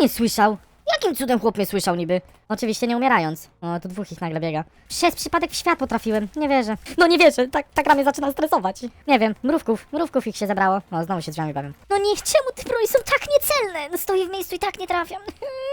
mnie słyszał? Jakim cudem chłop mnie słyszał niby? Oczywiście nie umierając. O, tu dwóch ich nagle biega. Przez przypadek w światło trafiłem. Nie wierzę. No nie wierzę, tak, ta gra zaczyna stresować. Nie wiem, mrówków, mrówków ich się zebrało. O, znowu się drzwiami bawią. No nie, czemu te broń są tak niecelne? No stoję w miejscu i tak nie trafiam.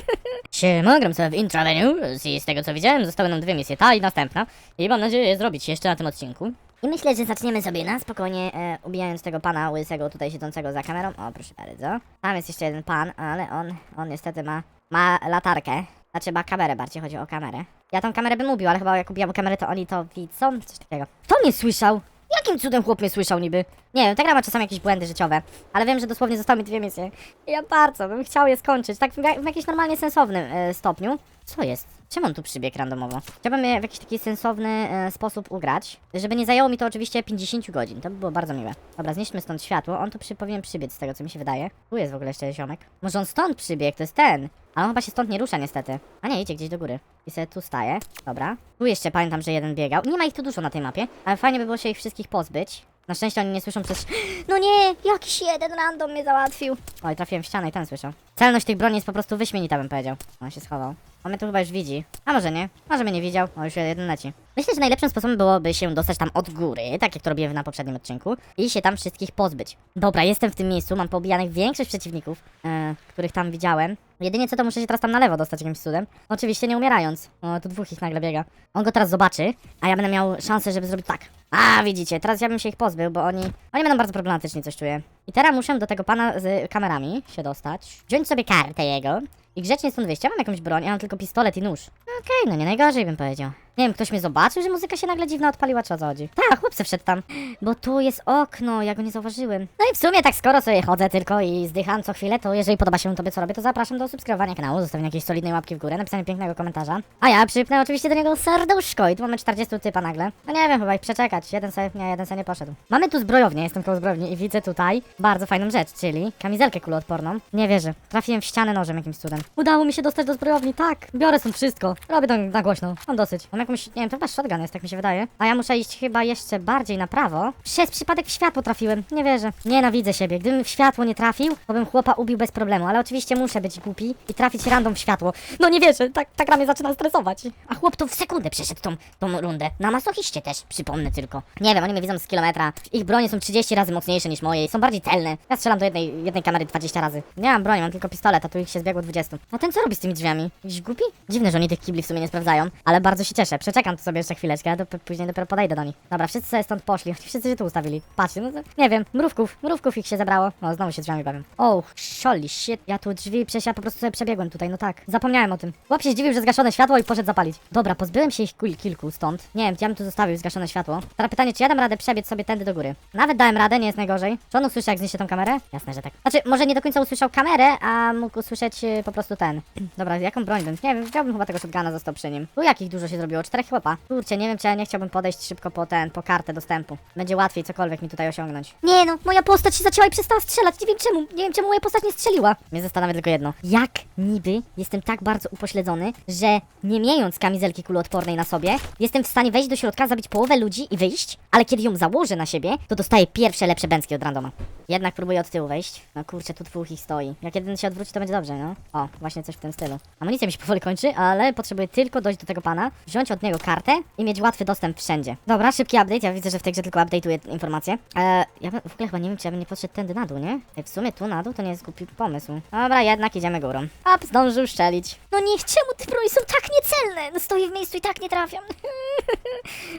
Siema, gram sobie w Intravenue i z tego co widziałem zostały nam dwie misje, ta i następna. I mam nadzieję zrobić jeszcze na tym odcinku. I myślę, że zaczniemy sobie na spokojnie, e, ubijając tego pana łysego tutaj siedzącego za kamerą. O, proszę bardzo. Tam jest jeszcze jeden pan, ale on, on niestety ma, ma latarkę. Znaczy ma kamerę bardziej, chodzi o kamerę. Ja tą kamerę bym ubił, ale chyba jak ubijam kamerę, to oni to widzą, coś takiego. Kto mnie słyszał? Jakim cudem chłop mnie słyszał niby? Nie wiem, ta gra ma czasami jakieś błędy życiowe, ale wiem, że dosłownie zostały mi dwie misje. Ja bardzo bym chciał je skończyć, tak w, w jakimś normalnie sensownym e, stopniu. Co jest? Czemu on tu przybiegł randomowo? Chciałbym je w jakiś taki sensowny e, sposób ugrać, żeby nie zajęło mi to oczywiście 50 godzin, to by było bardzo miłe. Dobra, zniszczmy stąd światło, on tu przy, powinien przybiec z tego co mi się wydaje. Tu jest w ogóle jeszcze ziomek. Może on stąd przybiegł, to jest ten. Ale on chyba się stąd nie rusza niestety. A nie, idzie gdzieś do góry. I sobie tu staje. Dobra. Tu jeszcze pamiętam, że jeden biegał. Nie ma ich tu dużo na tej mapie, ale fajnie by było się ich wszystkich pozbyć. Na szczęście oni nie słyszą przez... No nie! Jakiś jeden random mnie załatwił. Oj, trafiłem w ścianę i ten słyszał. Celność tych broni jest po prostu wyśmienita, bym powiedział. On się schował. On mnie tu chyba już widzi. A może nie? Może mnie nie widział. O, już jeden leci. Myślę, że najlepszym sposobem byłoby się dostać tam od góry, tak jak to robiłem na poprzednim odcinku, i się tam wszystkich pozbyć. Dobra, jestem w tym miejscu, mam poubijanych większość przeciwników, e, których tam widziałem. Jedynie co to muszę się teraz tam na lewo dostać jakimś cudem. Oczywiście nie umierając. O, tu dwóch ich nagle biega. On go teraz zobaczy, a ja będę miał szansę, żeby zrobić tak. A, widzicie, teraz ja bym się ich pozbył, bo oni... Oni będą bardzo problematyczni, coś czuję. I teraz muszę do tego pana z kamerami się dostać, wziąć sobie kartę jego i grzecznie stąd wyjść. Ja mam jakąś broń, ja mam tylko pistolet i nóż. Okej, no nie najgorzej bym powiedział. Nie wiem, ktoś mnie zobaczył, że muzyka się nagle dziwna odpaliła, czy o co chodzi? Tak, chłopcy wszedł tam. Bo tu jest okno, ja go nie zauważyłem. No i w sumie tak skoro sobie chodzę tylko i zdycham co chwilę, to jeżeli podoba się tobie co robię, to zapraszam do subskrybowania kanału, zostawienia jakiejś solidnej łapki w górę, napisania pięknego komentarza. A ja przypnę oczywiście do niego serduszko i tu mamy 40 typa nagle. No nie wiem, chyba ich przeczekać. Jeden sobie, nie, jeden sobie nie poszedł. Mamy tu zbrojownię, jestem koło zbrojowni i widzę tutaj bardzo fajną rzecz, czyli kamizelkę kuloodporną. Nie wierzę. Trafiłem w ścianę nożem jakimś cudem. Udało mi się dostać do zbrojowni, tak. Biorę wszystko. Robię to na głośno. Mam dosyć. Mam jakąś, nie wiem, to chyba shotgun jest, tak mi się wydaje. A ja muszę iść chyba jeszcze bardziej na prawo. Przez przypadek w światło trafiłem. Nie wierzę. Nienawidzę siebie. Gdybym w światło nie trafił, to bym chłopa ubił bez problemu. Ale oczywiście muszę być głupi i trafić random w światło. No nie wierzę, tak, ta gra mnie zaczyna stresować. A chłop to w sekundę przeszedł tą, tą rundę. Na masochiście też, przypomnę tylko. Nie wiem, oni mnie widzą z kilometra. Ich bronie są 30 razy mocniejsze niż moje. Są bardziej celne. Ja strzelam do jednej, jednej kamery 20 razy. Nie mam broni, mam tylko pistolet, a tu ich się zbiegło 20. A ten co robi z tymi drzwiami? Jakiś głupi? Dziwne, że oni tych kibli w sumie nie sprawdzają, ale bardzo się cieszę. Przeczekam tu sobie jeszcze chwileczkę, do, później dopiero podejdę do nich. Dobra, wszyscy sobie stąd poszli, wszyscy się tu ustawili. Patrzcie, no to, nie wiem, mrówków, mrówków ich się zebrało. O, znowu się drzwiami bawią. Oh, holy shit, ja tu drzwi, przecież ja po prostu sobie przebiegłem tutaj, no tak. Zapomniałem o tym. Chłop się zdziwił, że zgaszone światło i poszedł zapalić. Dobra, pozbyłem się ich kil kilku stąd. Nie wiem, ja bym tu zostawił zgaszone światło. Teraz pytanie, czy ja dam radę przebiec sobie tędy do góry? Nawet dałem radę, nie jest najgorzej. Czy on usłyszy, jak zniszczy tą kamerę? Jasne, że tak. Znaczy, może nie do końca usłyszał kamerę, a mógł usłyszeć y, po prostu ten. Dobra, jaką broń bym? Nie wiem, chyba tego shotguna, został przy nim. Tu jakich dużo się zrobiło? Czterech chłopa. Kurczę, nie wiem, czy ja nie chciałbym podejść szybko po ten, po kartę dostępu. Będzie łatwiej cokolwiek mi tutaj osiągnąć. Nie no, moja postać się zaczęła i przestała strzelać. Nie wiem czemu. Nie wiem czemu moja postać nie strzeliła. Mnie zastanawia tylko jedno. Jak niby jestem tak bardzo upośledzony, że nie mając kamizelki kuloodpornej na sobie, jestem w stanie wejść do środka, zabić połowę ludzi i wyjść, ale kiedy ją założę na siebie, to dostaję pierwsze lepsze bęcki od randoma. Jednak próbuję od tyłu wejść. No kurczę, tu dwóch ich stoi. Jak jeden się odwróci, to będzie dobrze, no. O, właśnie coś w tym stylu. Amunicja mi się powoli kończy, ale potrzebuję tylko dojść do tego pana, wziąć od niego kartę i mieć łatwy dostęp wszędzie. Dobra, szybki update. Ja widzę, że w tej grze tylko update'uję informacje. Eee, ja w ogóle chyba nie wiem, czy ja bym nie podszedł tędy na dół, nie? Ej, W sumie tu na dół to nie jest głupi pomysł. Dobra, jednak idziemy górą. Up, zdążył szczelić. No nie, czemu te broń są tak niecelne? No stoję w miejscu i tak nie trafiam.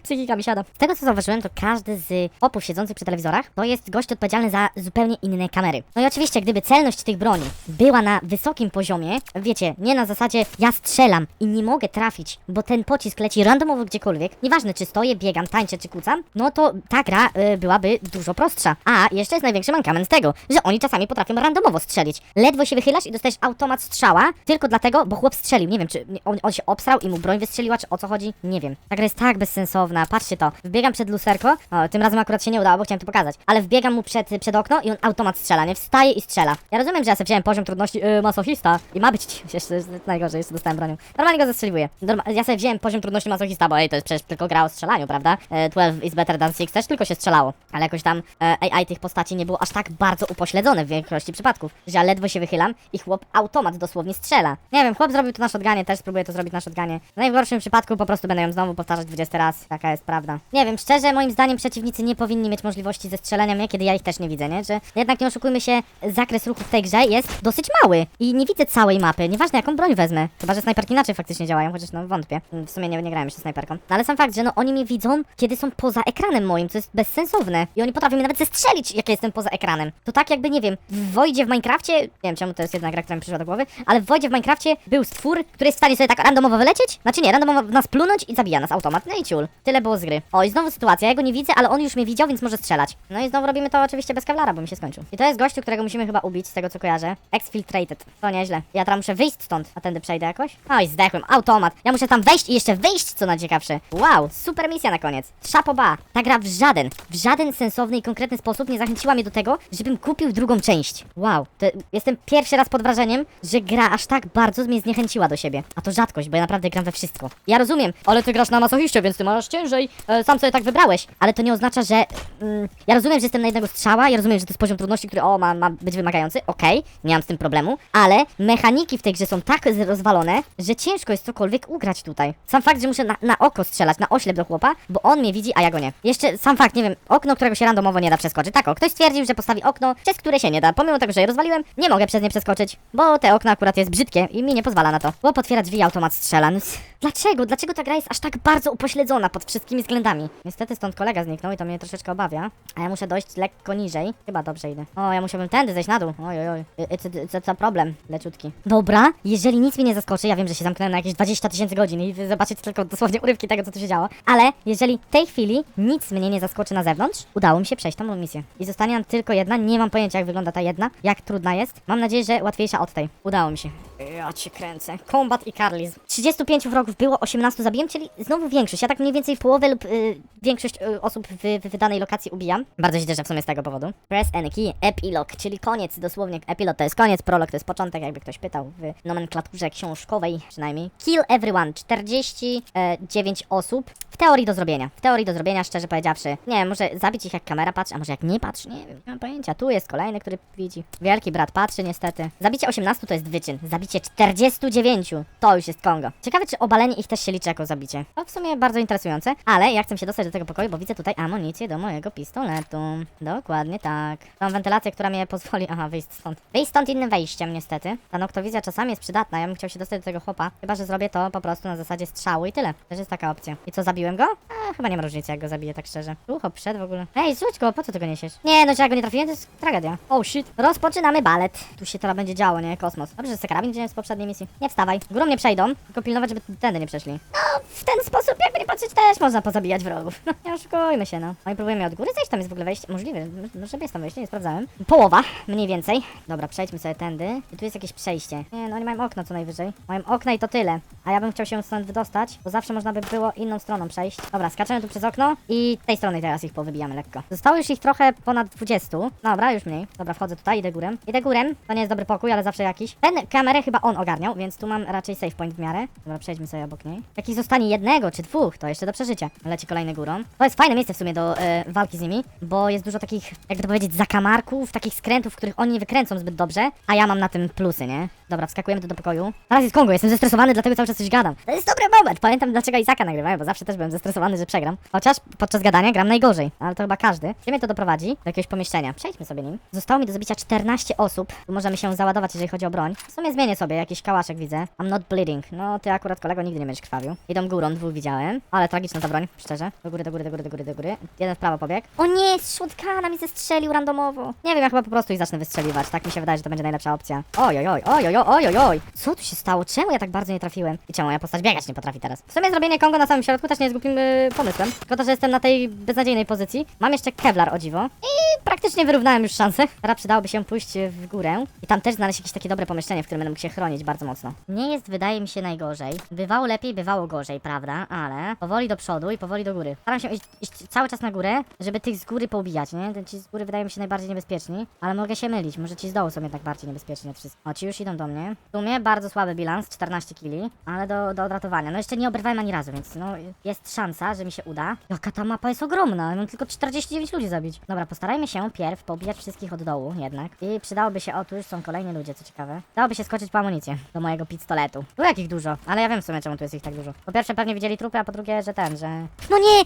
Psychika mi siada. Z tego co zauważyłem, to każdy z opów siedzących przy telewizorach to jest gość odpowiedzialny za zupełnie inne kamery. No i oczywiście, gdyby celność tych broni była na wysokim poziomie, wiecie, nie na zasadzie ja strzelam i nie mogę trafić, bo ten pocisk leci randomowo gdziekolwiek, nieważne czy stoję, biegam, tańczę czy kucam, no to ta gra y, byłaby dużo prostsza. A jeszcze jest największy mankament tego, że oni czasami potrafią randomowo strzelić. Ledwo się wychylasz i dostajesz automat strzała, tylko dlatego, bo chłop strzelił. Nie wiem, czy on, on się obsrał i mu broń wystrzeliła, czy o co chodzi, nie wiem. Ta gra jest tak bezsensowna. Patrzcie to. Wbiegam przed lusterko. O, tym razem akurat się nie udało, bo chciałem to pokazać. Ale wbiegam mu przed, przed okno i on automat strzela, nie? Wstaje i strzela. Ja rozumiem, że ja sobie wziąłem poziom trudności yy, masochista i ma być jeszcze najgorzej, jeszcze dostałem bronią. Normalnie go zestrzeliwuję. Norma ja sobie wziąłem poziom trudności masochista, bo ej, to jest przecież tylko gra o strzelaniu, prawda? E, 12 is better than 6 też tylko się strzelało. Ale jakoś tam e, AI tych postaci nie było aż tak bardzo upośledzone w większości przypadków, że ja ledwo się wychylam i chłop automat dosłownie strzela. Nie wiem, chłop zrobił to na shotgunie, też spróbuję to zrobić na shotgunie. W najgorszym przypadku po prostu będę ją znowu powtarzać 20 raz. Taka jest prawda. Nie wiem, szczerze, moim zdaniem przeciwnicy nie powinni mieć możliwości zestrzelenia mnie, kiedy ja ich też nie widzę, nie? Że jednak nie oszukujmy się, zakres ruchu w tej grze jest dosyć mały i nie widzę całej mapy, nieważne jaką broń wezmę. Chyba, że snajperki inaczej faktycznie działają, chociaż no wątpię. W sumie nie, nie grałem jeszcze snajperką. No, ale sam fakt, że no oni mnie widzą, kiedy są poza ekranem moim, co jest bezsensowne. I oni potrafią mnie nawet zestrzelić, jak ja jestem poza ekranem. To tak jakby, nie wiem, w Wojdzie w Minecrafcie, nie wiem czemu to jest jedna gra, która mi przyszła do głowy, ale w Wojdzie w Minecrafcie był stwór, który jest w stanie sobie tak randomowo wylecieć, znaczy nie, randomowo w nas plunąć i zabija nas automat. No i ciul. Tyle było z gry. O, i znowu sytuacja, ja go nie widzę, ale on już mnie widział, więc może strzelać. No i znowu robimy to oczywiście bez kawlara, bo mi się skończył. I to jest gościu, którego musimy chyba ubić, z tego co kojarzę. Exfiltrated. To nieźle. Ja teraz muszę wyjść stąd, a tędy przejdę jakoś. Oj, zdechłem. Automat. Ja muszę tam wejść i jeszcze wyjść, co najciekawsze. Wow, super misja na koniec. Szapoba. Ta gra w żaden, w żaden sensowny i konkretny sposób nie zachęciła mnie do tego, żebym kupił drugą część. Wow, to jestem pierwszy raz pod wrażeniem, że gra aż tak bardzo mnie zniechęciła do siebie. A to rzadkość, bo ja naprawdę gram we wszystko. Ja rozumiem, ale ty grasz na masochiście, więc ty masz ciężej. E, sam sobie tak wybrałeś. Ale to nie oznacza, że... Mm, ja rozumiem, że jestem na jednego strzała, ja rozumiem, że to jest poziom trudności, który o, ma, ma być wymagający. Okej, nie mam z tym problemu. Ale mechaniki w tej grze są tak rozwalone, że ciężko jest cokolwiek ugrać tutaj. Sam fakt, że muszę na, na oko strzelać, na oślep do chłopa, bo on mnie widzi, a ja go nie. Jeszcze sam fakt, nie wiem, okno, którego się randomowo nie da przeskoczyć. Tak, o, ktoś stwierdził, że postawi okno, przez które się nie da. Pomimo tego, że je rozwaliłem, nie mogę przez nie przeskoczyć, bo te okno akurat jest brzydkie i mi nie pozwala na to. Bo otwiera drzwi, automat strzela. No, dlaczego? Dlaczego ta gra jest aż tak bardzo upośledzona pod wszystkimi względami? Niestety stąd kolega zniknął i to mnie troszeczkę obawia. A ja muszę dojść lekko niżej. Chyba dobrze idę. O, ja musiałbym tędy zejść na dół. Oj, oj, oj. A, it's a problem, leciutki. Dobra, jeżeli nic mnie nie zaskoczy, ja wiem, że się zamknąłem na jakieś 20 tysięcy godzin i wy zobaczycie tylko dosłownie urywki tego, co tu się działo. Ale jeżeli w tej chwili nic mnie nie zaskoczy na zewnątrz, udało mi się przejść tą misję. I zostanie nam tylko jedna. Nie mam pojęcia, jak wygląda ta jedna, jak trudna jest. Mam nadzieję, że łatwiejsza od tej. Udało mi się. Ja cię kręcę. Combat i Carlism. 35 wrogów było, 18 zabiłem, czyli znowu większość. Ja tak mniej więcej połowę lub y, większość y, osób w, w, danej lokacji ubijam. Bardzo się cieszę w sumie z tego powodu. Press N key, epilog, czyli koniec, dosłownie. Epilog to jest koniec, prolog to jest początek, jakby ktoś pytał w nomenklaturze książkowej przynajmniej. Kill everyone, 49 osób. W teorii do zrobienia. W teorii do zrobienia, szczerze powiedziawszy. Nie wiem, może zabić ich jak kamera patrzy, a może jak nie patrzy, nie wiem, nie mam pojęcia. Tu jest kolejny, który widzi. Wielki brat patrzy niestety. Zabicie 18 to jest wyczyn. Zabicie 49 to już jest Kongo. Ciekawe, czy obalenie ich też się liczy jako zabicie. To w sumie bardzo interesujące, ale ja chcę się dostać do tego pokoju, bo widzę tutaj amunicję do mojego pistoletu. Dokładnie tak. Mam wentylację, która mnie pozwoli... Aha, wyjść stąd. Wyjść stąd innym wejściem, niestety. Ta noktowizja czasami jest przydatna, ja bym chciał się dostać do tego chłopa. Chyba, że zrobię to po prostu na zasadzie strzału i tyle. Też jest taka opcja. I co, zabiłem go? A, chyba nie ma różnicy, jak go zabiję, tak szczerze. Hop, przed w ogóle. Ej, rzuć go, po co ty go niesiesz? Nie, no, ja go nie trafiłem, to jest tragedia. Oh shit. Rozpoczynamy balet. Tu się teraz będzie działo, nie? Kosmos. Dobrze, że karabin wziąłem z poprzedniej misji. Nie wstawaj. Górą nie przejdą, tylko pilnować, żeby tędy nie przeszli. No, w ten sposób, jakby nie patrzeć, też można pozabijać wrogów. No, nie oszukujmy się, no. Oni próbujemy od góry zejść, tam jest w ogóle wejście. Możliwe, może jest tam wejście, nie sprawdzałem. Połowa, mniej więcej. Dobra, przejdźmy sobie tędy. I tu jest jakieś przejście. Nie, no oni mają okno co najwyżej. Mają okna i to tyle. A ja bym chciał się stąd wydostać, bo zawsze można by było inną stroną przejść. Dobra, skaczemy tu przez okno i tej strony teraz ich powybijamy lekko. Zostało już ich trochę ponad 20. Dobra, już mniej. Dobra, wchodzę tutaj, idę górem. Idę górem. To nie jest dobry pokój, ale zawsze jakiś. Ten kamerę chyba on ogarniał, więc tu mam raczej safe point w miarę. Dobra, przejdźmy sobie obok niej. Jakich zostanie jednego czy dwóch, to jeszcze do przeżycia. Leci kolejny górą. To jest fajne miejsce w sumie do e, walki z nimi, bo jest dużo takich, jakby to powiedzieć, zakamarków, takich skrętów, których oni nie wykręcą zbyt dobrze, a ja mam na tym plusy, nie? Dobra, wskakujemy tu do pokoju. Teraz jest Kongo, jestem zestresowany, dlatego cały czas coś gadam. To jest dobry moment. Pamiętam dlaczego Izaka nagrywałem, bo zawsze też byłem zestresowany, że przegram. Chociaż podczas gadania gram najgorzej, ale to chyba każdy. Gdzie mnie to doprowadzi? Do jakiegoś pomieszczenia. Przejdźmy sobie nim. Zostało mi do zabicia 14 osób. Możemy się załadować, jeżeli chodzi o broń. W sumie zmienię sobie jakiś kałaszek, widzę. I'm not bleeding. No, ty akurat kolego nigdy nie będziesz krwawił. Idą górą, dwóch widziałem. Ale tragiczna ta broń, szczerze. Do góry, do góry, do góry, do góry, do góry. Jeden w prawo pobieg. O nie, z shotguna mi zestrzelił randomowo. Nie wiem, ja chyba po prostu ich zacznę wystrzeliwać. Tak mi się wydaje, że to będzie najlepsza opcja. Oj, oj, oj, oj, oj, oj, oj, oj. Co tu się stało? Czemu ja tak bardzo nie trafiłem? I czemu moja postać biegać nie potrafi teraz? W sumie zrobienie Kongo na samym środku też nie jest głupim yy, pomysłem. Szkoda, że jestem na tej beznadziejnej pozycji. Mam jeszcze Kevlar o dziwo. I praktycznie wyrównałem już szansę. Teraz przydałoby się pójść y, w górę. I tam też znaleźć jakieś takie dobre pomieszczenie, w którym będę mógł się chronić bardzo mocno. Nie jest, wydaje mi się, najgorzej. Bywało lepiej, bywało gorzej, prawda? Ale powoli do przodu i powoli do góry. Staram się iść, iść cały czas na górę, żeby tych z góry poubijać, nie? Ten Ci z góry wydają mi się najbardziej niebezpieczni, ale mogę się mylić, może ci z dołu są jednak bardziej niebezpieczni od wszystkich. O, ci już idą do mnie. W sumie bardzo słaby bilans, 14 kili, ale do, do odratowania. No jeszcze nie obrywałem ani razu, więc no jest szansa, że mi się uda. Jaka ta mapa jest ogromna, mam tylko 49 ludzi zabić. Dobra, postarajmy się pierw poubijać wszystkich od dołu jednak. I przydałoby się, o tu już są kolejni ludzie, co ciekawe. Dałoby się skoczyć po amunicję do mojego pistoletu. Tu jakich dużo, ale ja wiem w sumie czemu tu jest ich tak dużo. Po pierwsze pewnie widzieli trupy, a po drugie, że ten, że... No nie!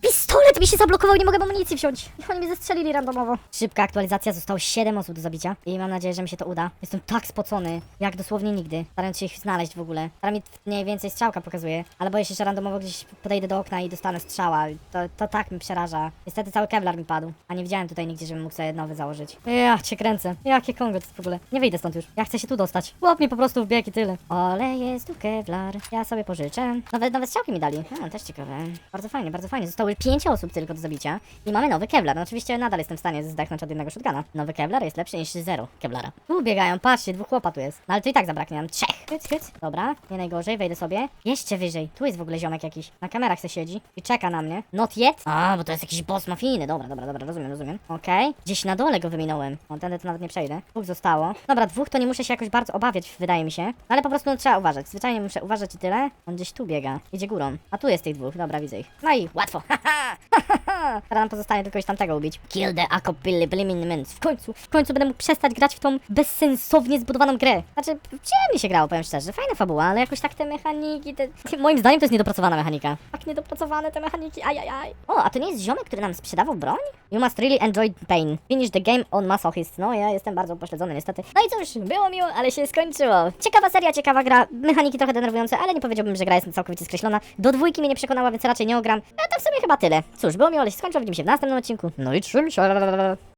Pistolet mi się zablokował, nie mogę amunicji wziąć. Oni mnie zestrzelili randomowo. Szybka aktualizacja, zostało 7 osób do zabicia i mam nadzieję, że mi się to uda. Jestem tak spocony, jak dosłownie nigdy. Staram się ich znaleźć w ogóle. Teraz mi mniej więcej strzałka pokazuje, ale boję się, że randomowo gdzieś podejdę do okna i dostanę strzała. To, to tak mi przeraża. Niestety cały kevlar mi padł, a nie widziałem tutaj nigdzie, żebym mógł sobie nowy założyć. Ja cię kręcę. Jakie Kongo to w ogóle? Nie wyjdę stąd już. Ja chcę się tu dostać. Łap mi po prostu w bieg i tyle. Ale jest tu kevlar. Ja sobie pożyczę. Nowe, nowe strzałki mi dali. A, też ciekawe. Bardzo fajnie, bardzo fajnie. Zostały 5 osób tylko do zabicia. I mamy nowy kevlar. No oczywiście nadal jestem w stanie zdechnąć od jednego shotguna. Nowy kevlar jest lepszy niż zero kevlara. Tu biegają, patrzcie, dwóch chłopa tu jest. No ale to i tak zabraknie nam trzech. Hyc, hyc. Dobra, nie najgorzej, wejdę sobie. Jeszcze wyżej. Tu jest w ogóle ziomek jakiś. Na kamerach se siedzi i czeka na mnie. Not yet? A, bo to jest jakiś boss mafijny. Dobra, dobra, dobra, rozumiem, rozumiem. Okej. Gdzieś na dole go wyminąłem. O, tędy to nawet nie przejdę. Dwóch zostało. Dobra, dwóch to nie muszę się jakoś bardzo obawiać, wydaje mi się. No, ale po prostu no, trzeba uważać. Zwyczajnie muszę uważać i tyle. On gdzieś tu biega. Idzie górą. A tu jest tych dwóch. Dobra, widzę ich. No i łatwo. Nam pozostanie tylko tamtego ubić. Kill the Akopilly Bliminments. W końcu, w końcu będę mógł przestać grać w tą bezsensownie zbudowaną grę. Znaczy, przyjemnie się grało, powiem szczerze. Fajna fabuła, ale jakoś tak te mechaniki, te... Moim zdaniem to jest niedopracowana mechanika. Tak niedopracowane te mechaniki, ajajaj. O, a to nie jest ziomek, który nam sprzedawał broń? You must really enjoy pain. Finish the game on masochist. No, ja jestem bardzo upośledzony niestety. No i cóż, było miło, ale się skończyło. Ciekawa seria, ciekawa gra. Mechaniki trochę denerwujące, ale nie powiedziałbym, że gra jest całkowicie skreślona. Do dwójki mnie nie przekonała, więc raczej nie ogram. A to w sumie chyba tyle. Cóż, było miło, ale się skończyło. Widzimy się w następnym odcinku. No i trzym się.